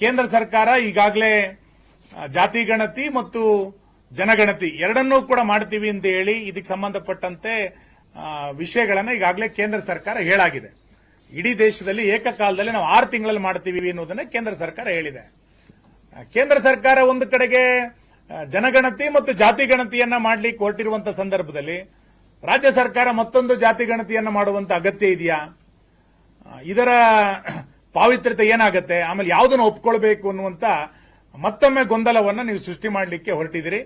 ಕೇಂದ್ರ ಸರ್ಕಾರ ಈಗಾಗಲೇ ಜಾತಿ ಗಣತಿ ಮತ್ತು ಜನಗಣತಿ ಎರಡನ್ನೂ ಕೂಡ ಮಾಡ್ತೀವಿ ಅಂತ ಹೇಳಿ ಇದಕ್ಕೆ ಸಂಬಂಧಪಟ್ಟಂತೆ ವಿಷಯಗಳನ್ನು ಈಗಾಗಲೇ ಕೇಂದ್ರ ಸರ್ಕಾರ ಹೇಳಾಗಿದೆ. ಇಡೀ ದೇಶದಲ್ಲಿ ಏಕಕಾಲದಲ್ಲಿ ನಾವು ಆರು ತಿಂಗಳಲ್ಲಿ ಮಾಡ್ತೀವಿ ಅನ್ನೋದನ್ನ ಕೇಂದ್ರ ಸರ್ಕಾರ ಹೇಳಿದೆ. ಕೇಂದ್ರ ಸರ್ಕಾರ ಒಂದು ಕಡೆಗೆ ಜನಗಣತಿ ಮತ್ತು ಜಾತಿ ಗಣತಿಯನ್ನ ಮಾಡಲಿಕ್ಕೆ ಹೊರಟಿರುವಂತಹ ಸಂದರ್ಭದಲ್ಲಿ ರಾಜ್ಯ ಸರ್ಕಾರ ಮತ್ತೊಂದು ಜಾತಿ ಗಣತಿಯನ್ನ ಮಾಡುವಂತ ಅಗತ್ಯ ಇದೆಯಾ? ಇದರ ಪಾವಿತ್ರ್ಯತೆ ಏನಾಗುತ್ತೆ, ಆಮೇಲೆ ಯಾವುದನ್ನು ಒಪ್ಕೊಳ್ಬೇಕು ಅನ್ನುವಂತ ಮತ್ತೊಮ್ಮೆ ಗೊಂದಲವನ್ನ ನೀವು ಸೃಷ್ಟಿ ಮಾಡಲಿಕ್ಕೆ ಹೊರಟಿದ್ದೀರಿ.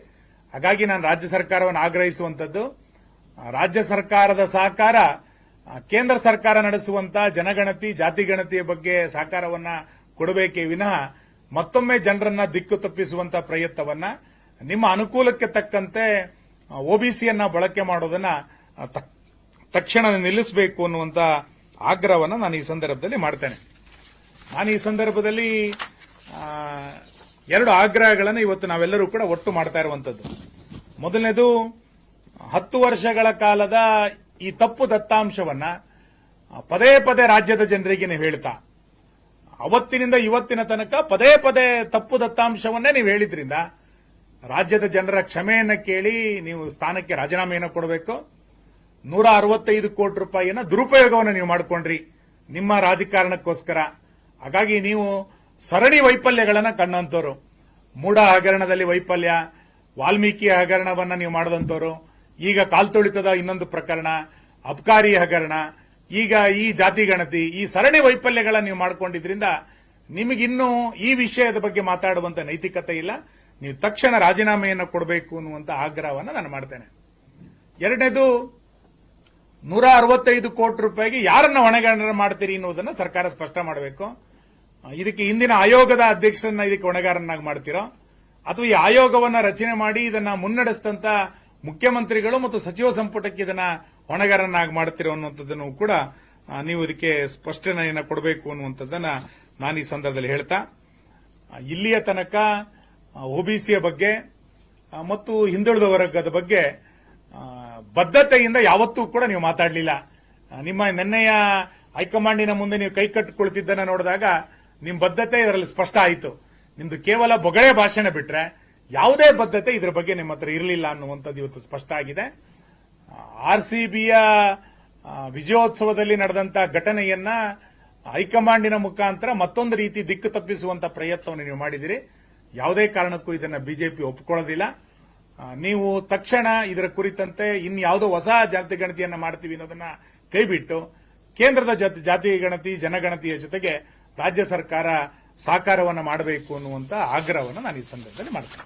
ಹಾಗಾಗಿ ನಾನು ರಾಜ್ಯ ಸರ್ಕಾರವನ್ನು ಆಗ್ರಹಿಸುವಂತದ್ದು ರಾಜ್ಯ ಸರ್ಕಾರದ ಸಹಕಾರ, ಕೇಂದ್ರ ಸರ್ಕಾರ ನಡೆಸುವಂತ ಜನಗಣತಿ, ಜಾತಿ ಗಣತಿಯ ಬಗ್ಗೆ ಸಹಕಾರವನ್ನ ಕೊಡಬೇಕೇ ವಿನಃ ಮತ್ತೊಮ್ಮೆ ಜನರನ್ನ ದಿಕ್ಕು ತಪ್ಪಿಸುವಂತ ಪ್ರಯತ್ನವನ್ನ, ನಿಮ್ಮ ಅನುಕೂಲಕ್ಕೆ ತಕ್ಕಂತೆ ಒಬಿಸಿಯನ್ನ ಬಳಕೆ ಮಾಡೋದನ್ನ ತಕ್- ತಕ್ಷಣ ನಿಲ್ಲಿಸಬೇಕು ಅನ್ನುವಂತ ಆಗ್ರಹವನ್ನು ನಾನು ಈ ಸಂದರ್ಭದಲ್ಲಿ ಮಾಡ್ತೇನೆ. ನಾನು ಈ ಸಂದರ್ಭದಲ್ಲಿ ಎರಡು ಆಗ್ರಹಗಳನ್ನು ಇವತ್ತು ನಾವೆಲ್ಲರೂ ಕೂಡ ಒಟ್ಟು ಮಾಡ್ತಾ ಇರುವಂತದ್ದು ಮೊದಲನೇದು, ಹತ್ತು ವರ್ಷಗಳ ಕಾಲದ ಈ ತಪ್ಪು ದತ್ತಾಂಶವನ್ನ ಪದೇ ಪದೇ ರಾಜ್ಯದ ಜನರಿಗೆ ನೀವು ಹೇಳ್ತಾ, ಅವತ್ತಿನಿಂದ ಇವತ್ತಿನ ತನಕ ಪದೇ ಪದೇ ತಪ್ಪು ದತ್ತಾಂಶವನ್ನೇ ನೀವು ಹೇಳಿದ್ರಿಂದ, ರಾಜ್ಯದ ಜನರ ಕ್ಷಮೆಯನ್ನು ಕೇಳಿ ನೀವು ಸ್ಥಾನಕ್ಕೆ ರಾಜೀನಾಮೆಯನ್ನು ಕೊಡಬೇಕು. ನೂರ ಅರವತ್ತೈದು ಕೋಟಿ ರೂಪಾಯಿಯನ್ನ ದುರುಪಯೋಗವನ್ನು ನೀವು ಮಾಡಿಕೊಂಡ್ರಿ. ನಿಮ್ಮ ರಾಜಕಾರಣಕ್ಕೋಸ್ಕರ. ಹಾಗಾಗಿ ನೀವು ಸರಣಿ ವೈಫಲ್ಯಗಳನ್ನ ಕಣ್ಣಂತವರು. ಮೂಡ ಹಗರಣದಲ್ಲಿ ವೈಫಲ್ಯ, ವಾಲ್ಮೀಕಿ ಹಗರಣವನ್ನ ನೀವು ಮಾಡದಂತವರು. ಈಗ ಕಾಲ್ತುಳಿತದ ಇನ್ನೊಂದು ಪ್ರಕರಣ, ಅಬ್ಕಾರಿ ಹಗರಣ. ಈಗ ಈ ಜಾತಿ ಗಣತಿ, ಈ ಸರಣಿ ವೈಫಲ್ಯಗಳನ್ನ ನೀವು ಮಾಡಿಕೊಂಡಿದ್ರಿಂದ ನಿಮಗಿನ್ನೂ ಈ ವಿಷಯದ ಬಗ್ಗೆ ಮಾತಾಡುವಂತ ನೈತಿಕತೆ ಇಲ್ಲ. ನೀವು ತಕ್ಷಣ ರಾಜೀನಾಮೆಯನ್ನು ಕೊಡಬೇಕು ಅನ್ನುವಂತ ಆಗ್ರಹವನ್ನು ನಾನು ಮಾಡ್ತೇನೆ. ಎರಡನೇದು, ನೂರ ಅರವತ್ತೈದು ಕೋಟಿ ರೂಪಾಯಿಗೆ ಯಾರನ್ನ ಹೊಣೆಗಾರ ಮಾಡ್ತೀರಿ ಎನ್ನುವುದನ್ನು ಸರ್ಕಾರ ಸ್ಪಷ್ಟ ಮಾಡಬೇಕು. ಇದಕ್ಕೆ ಹಿಂದಿನ ಆಯೋಗದ ಅಧ್ಯಕ್ಷರನ್ನ ಇದಕ್ಕೆ ಹೊಣೆಗಾರನ್ನಾಗಿ ಮಾಡ್ತೀರಾ? ಅಥವಾ ಈ ಆಯೋಗವನ್ನ ರಚನೆ ಮಾಡಿ ಇದನ್ನ ಮುನ್ನಡೆಸಿದಂತ ಮುಖ್ಯಮಂತ್ರಿಗಳು ಮತ್ತು ಸಚಿವ ಸಂಪುಟಕ್ಕೆ ಇದನ್ನ ಹೊಣೆಗಾರನ್ನಾಗಿ ಮಾಡ್ತಿರೋ ಅನ್ನುವಂಥದ್ದನ್ನು ಕೂಡ ನೀವು ಇದಕ್ಕೆ ಸ್ಪಷ್ಟನೆಯನ್ನು ಕೊಡಬೇಕು ಅನ್ನುವಂಥದ್ದನ್ನ ನಾನು ಈ ಸಂದರ್ಭದಲ್ಲಿ ಹೇಳ್ತಾ ಇಲ್ಲಿಯ ತನಕ ಒಬಿಸಿಯ ಬಗ್ಗೆ ಮತ್ತು ಹಿಂದುಳಿದ ವರ್ಗದ ಬಗ್ಗೆ ಬದ್ಧತೆಯಿಂದ ಯಾವತ್ತೂ ಕೂಡ ನೀವು ಮಾತಾಡಲಿಲ್ಲ. ನಿಮ್ಮ ನಿನ್ನೆಯ ಹೈಕಮಾಂಡಿನ ಮುಂದೆ ನೀವು ಕೈ ಕಟ್ಟಿಕೊಳ್ತಿದ್ದನ್ನು ನೋಡಿದಾಗ ನಿಮ್ಮ ಬದ್ಧತೆ ಇದರಲ್ಲಿ ಸ್ಪಷ್ಟ ಆಯಿತು. ನಿಮ್ದು ಕೇವಲ ಬೊಗಳೆ ಭಾಷಣ ಬಿಟ್ರೆ ಯಾವುದೇ ಬದ್ಧತೆ ಇದ್ರ ಬಗ್ಗೆ ನಿಮ್ಮ ಹತ್ರ ಇರಲಿಲ್ಲ ಅನ್ನುವಂಥದ್ದು ಇವತ್ತು ಸ್ಪಷ್ಟ ಆಗಿದೆ. ಆರ್ ಸಿ ವಿಜಯೋತ್ಸವದಲ್ಲಿ ನಡೆದಂತ ಘಟನೆಯನ್ನ ಹೈಕಮಾಂಡಿನ ಮುಖಾಂತರ ಮತ್ತೊಂದು ರೀತಿ ದಿಕ್ಕು ತಪ್ಪಿಸುವಂತ ಪ್ರಯತ್ನವನ್ನು ನೀವು ಮಾಡಿದಿರಿ. ಯಾವುದೇ ಕಾರಣಕ್ಕೂ ಇದನ್ನ ಬಿಜೆಪಿ ಒಪ್ಪಿಕೊಳ್ಳೋದಿಲ್ಲ ನೀವು ತಕ್ಷಣ ಇದರ ಕುರಿತಂತೆ ಇನ್ಯಾವುದೋ ಹೊಸ ಜಾತಿ ಗಣತಿಯನ್ನ ಮಾಡ್ತೀವಿ ಅನ್ನೋದನ್ನ ಕೈಬಿಟ್ಟು ಕೇಂದ್ರದ ಜಾತಿ ಗಣತಿ, ಜನಗಣತಿಯ ಜೊತೆಗೆ ರಾಜ್ಯ ಸರ್ಕಾರ ಸಾಕಾರವನ್ನು ಮಾಡಬೇಕು ಅನ್ನುವಂತ ಆಗ್ರಹವನ್ನು ನಾನು ಈ ಸಂದರ್ಭದಲ್ಲಿ ಮಾಡ್ತೇನೆ.